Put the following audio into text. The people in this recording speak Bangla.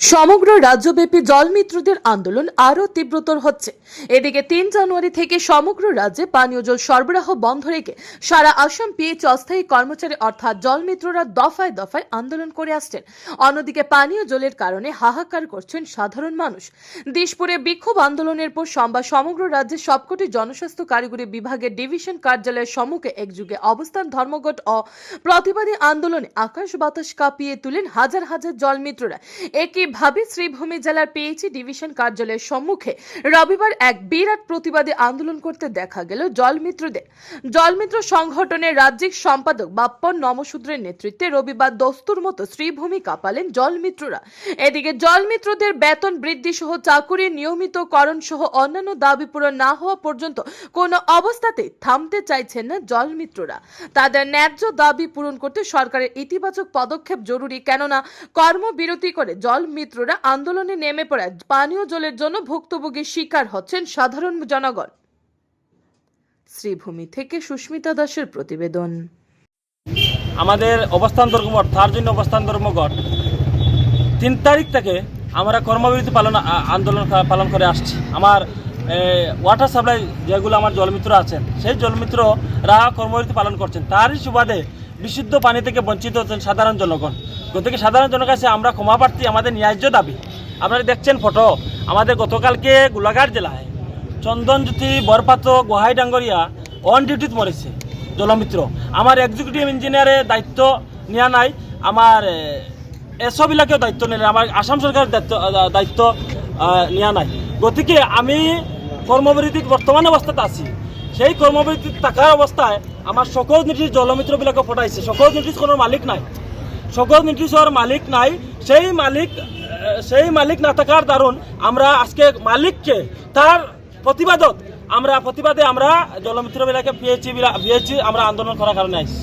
সমগ্র রাজ্যব্যাপী জলমিত্রদের আন্দোলন আরও তীব্রতর হচ্ছে। এদিকে তিন জানুয়ারি থেকে সমগ্র রাজ্যে পানীয় জল সরবরাহ বন্ধ রেখে সারা আসাম পিএইচ অস্থায়ী কর্মচারী অর্থাৎ জলমিত্ররা দফায় দফায় আন্দোলন করে আসছেন। অন্যদিকে পানীয় জলের কারণে হাহাকার করছেন সাধারণ মানুষ। দিশপুরে বিক্ষোভ আন্দোলনের পর সোমবার সমগ্র রাজ্যের সবকটি জনস্বাস্থ্য কারিগরি বিভাগের ডিভিশন কার্যালয়ের সম্মুখে একযুগে অবস্থান, ধর্মঘট ও প্রতিবাদী আন্দোলনে আকাশ বাতাস কাঁপিয়ে তুলেন হাজার হাজার জলমিত্ররা। একইভাবে শ্রীভূমি জেলার পিএইচি ডিভিশন কার্যালয়ের সম্মুখে রবিবার এক বিরাট প্রতিবাদী আন্দোলন করতে দেখা গেল জলমিত্রদের। জলমিত্র সংগঠনের রাজ্যিক সম্পাদক বাপ্পন নমশূদ্রের নেতৃত্বে রবিবার দস্তুর মতো শ্রীভূমি কাঁপালেন জলমিত্ররা। এদিকে জলমিত্রদের বেতন বৃদ্ধি সহ চাকুরির নিয়মিতকরণ সহ অন্যান্য দাবি পূরণ না হওয়া পর্যন্ত কোনো অবস্থাতেই থামতে চাইছেন না জলমিত্ররা। তাদের ন্যায্য দাবি পূরণ করতে সরকারের ইতিবাচক পদক্ষেপ জরুরি কেননা কর্মবিরতি করে জলমিত্ররা আন্দোলনে নেমে পড়ায় পানীয় জলের জন্য ভুক্তভোগীর শিকার হচ্ছেন সাধারণ জনগণ। শ্রীভূমি থেকে সুস্মিতা দাসের প্রতিবেদন। আমাদের অবস্থান ধর্মঘট তার জন্য অবস্থান ধর্মঘট। তিন তারিখ থেকে আমরা কর্মবিরতি পালন আন্দোলন পালন করে আসছি। আমার ওয়াটার সাপ্লাই যেগুলো আমার জলমিত্র আছেন, সেই জলমিত্ররা কর্মবিরতি পালন করছেন। তারই সুবাদে বিশুদ্ধ পানি থেকে বঞ্চিত হচ্ছেন সাধারণ জনগণ। গতিকে সাধারণ জনের কাছে আমরা ক্ষমা প্রার্থী, আমাদের ন্যায্য দাবি। আপনারা দেখছেন ফটো। আমাদের গতকালকে গোলাঘাট জেলায় চন্দনজ্যোতি বরপাত্র, গোহাই ডাঙ্গরিয়া অন ডিউটিত মরেছে জলমিত্র। আমার এক্সিকিউটিভ ইঞ্জিনিয়ারের দায়িত্ব নেওয়া নাই। আমার এসববিলাকেও দায়িত্ব নিলে আমার আসাম সরকারের দায়িত্ব দায়িত্ব নেওয়া নাই। গতিকে আমি কর্মবিরতিত বর্তমান অবস্থাতে আছি। সেই কর্মবিরতিত থাকার অবস্থায় আমার সকল নোটিশ জলমিত্রবিলাকে ফটাইছে সকল নোটিশ কোনো মালিক নাই। সকল নোটিশর মালিক নাই, সেই মালিক সেই মালিক না থাকার দারুণ আমরা আজকে মালিককে তার প্রতিবাদত আমরা প্রতিবাদে আমরা জলমিত্রবিলাকে পিএইচি পিএইচি আমরা আন্দোলন করার কারণে আইছি